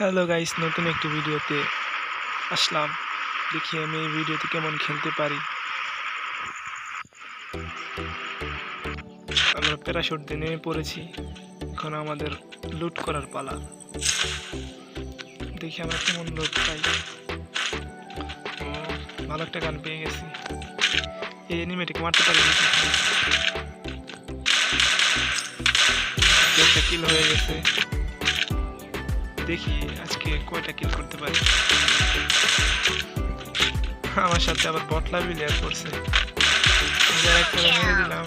Hello guys নতুন একটি ভিডিওতে আসলাম। দেখি আমি এই ভিডিওতে কেমন খেলতে পারি। আমরা প্যারাশুট দিয়ে নেমে পড়েছি। এখন আমাদের লুট করার পালা। দেখি আমরা কেমন লুট পাই। ভালো একটা গান পেয়ে গেছি। এই এনিমেটিকে মারতে পারি কিল হয়ে গেছে। দেখি আজকে কয়টা কিল করতে পারি। আমার সাথে আবার বটলা বিলিয়ার করছে। যারা একটা মেরে দিলাম।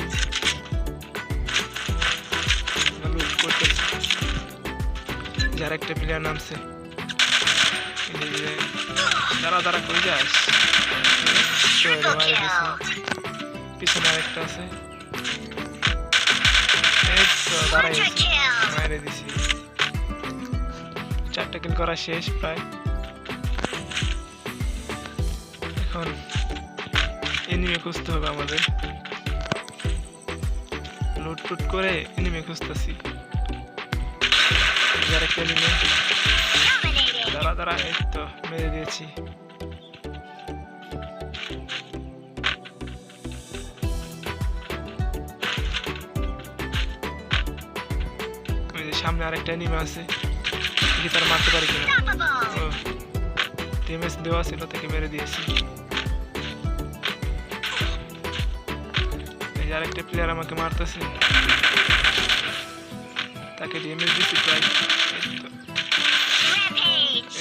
লুট করতেছে। যার একটা প্লেয়ার নামছে দাঁড়া দাঁড়া করে যাস? মারে। পিছনে আরেকটা আছে। দাঁড়াই আছে। দিছি। চারটা কিল করা শেষ প্রায়। এখন এনিমে খুঁজতে হবে আমাদের। লুট টুট করে এনিমে খুঁজতেছি। দাঁড়া এই তো, মেরে দিয়েছি। সামনে আরেকটা এনিমে আছে। দেখি তার মারতে পারি কিনা? ড্যামেজ দেওয়া ছিল তাকে মেরে দিয়েছি। এই যে আরেকটা প্লেয়ার আমাকে মারতেছে। তাকে ড্যামেজ দিচ্ছি প্রায়!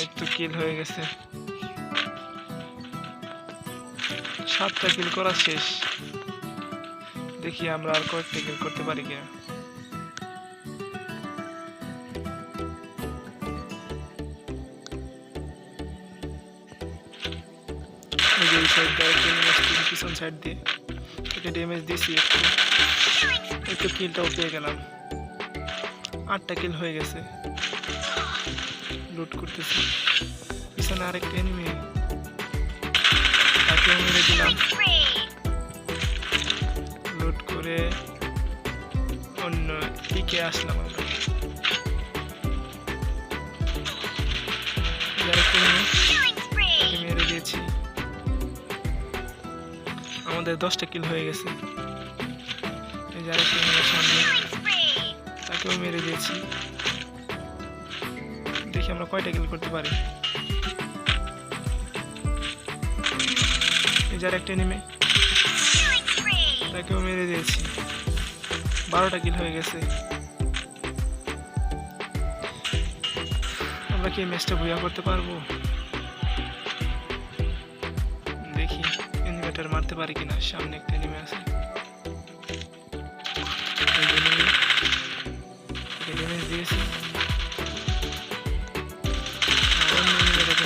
এই তো কিল হয়ে গেছে। সাতটা কিল করা শেষ। দেখি আমরা আর কয়েকটা কিল করতে পারি কিনা। সাইড দিয়ে একটা enemy আসছে, পিছন সাইড দিয়ে তাকে ড্যামেজ দিয়েছি একটু একটু কিলটাও পেয়ে গেলাম। আটটা কিল হয়ে গেছে। লুট করতেছি। পিছনে আরেকটা এনিমি তাকে মেরে দিলাম। লুট করে অন্য দিকে আসলাম আমরা। আমাদের দশটা কিল হয়ে গেছে। এই সামনে। তাকেও মেরে দিয়েছি। দেখি আমরা কয়টা কিল করতে পারি। এই একটা নেমে তাকেও মেরে দিয়েছি। বারোটা কিল হয়ে গেছে। আমরা কি ম্যাচটা ভুয়া করতে পারব? দেখি। এনিমেটার মারতে পারি কিনা? সামনে একটা নেমে আছে। ড্যামেজ দিয়েছি।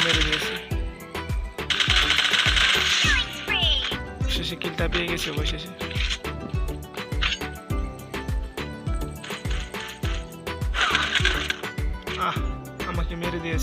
মেরে দিয়েছি। শেষে কিলটা পেয়ে গেছে, অবশেষে।